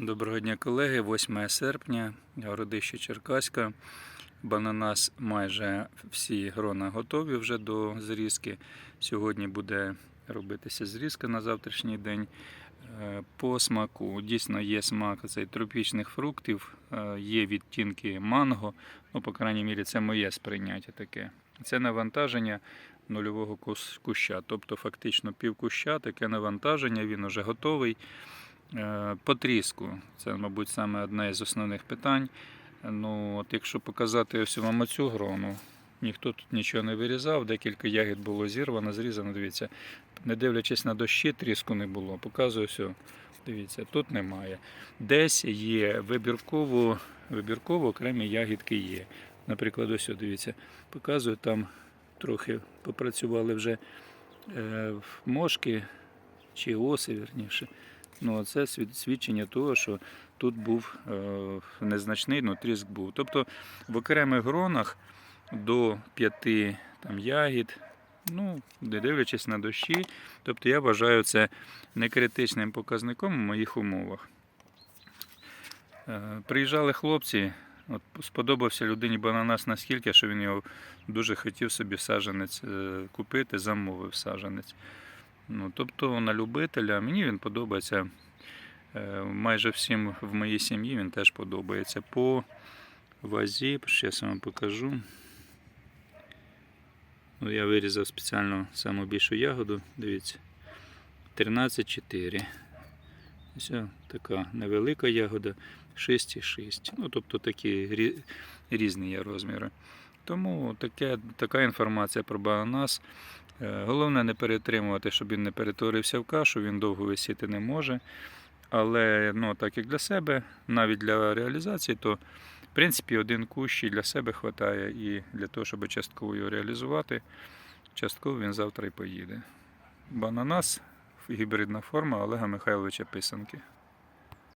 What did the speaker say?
Доброго дня, колеги. 8 серпня, городище Черкаська. Бананас майже всі грона готові вже до зрізки. Сьогодні буде робитися зрізка на завтрашній день. Е, По смаку дійсно є смак цей тропічних фруктів, е, є відтінки манго. Ну, по крайній мірі, це моє сприйняття таке. Це навантаження нульового куща. Тобто, фактично пів куща, таке навантаження, він вже готовий. Е, По тріску, це, мабуть, саме одне із основних питань. Ну, от якщо показати ось вам оцю грону, ніхто тут нічого не вирізав, декілька ягід було зірвано, зрізано. Дивіться, не дивлячись на дощі, тріску не було. Показую все. Дивіться, тут немає. Десь є вибірково, вибірково окремі ягідки є. Наприклад, ось, дивіться, показую, там трохи попрацювали вже е, мошки чи оси, вірніше. Ну, це свідчення того, що тут був е, незначний, ну, тріск був. Тобто в окремих гронах до п'яти там, ягід, ну, не дивлячись на дощі. Тобто я вважаю це не критичним показником у моїх умовах. Е, Приїжджали хлопці, от сподобався людині бананас настільки, що він його дуже хотів собі саджанець е, купити, замовив саджанець. Ну, тобто на любителя мені він подобається. Е, Майже всім в моїй сім'ї він теж подобається. По вазі, зараз я вам покажу. Ну, я вирізав спеціально саму більшу ягоду, дивіться. 13,4. Ось така невелика ягода, 6,6. Ну, тобто такі різні є розміри. Тому таке, така інформація про бананас. Е, Головне не перетримувати, щоб він не перетворився в кашу, він довго висіти не може. Але ну, так як для себе, навіть для реалізації, то в принципі один кущ і для себе вистачає і для того, щоб частково його реалізувати, частково він завтра і поїде. Бананас гібридна форма Олега Михайловича Писанки.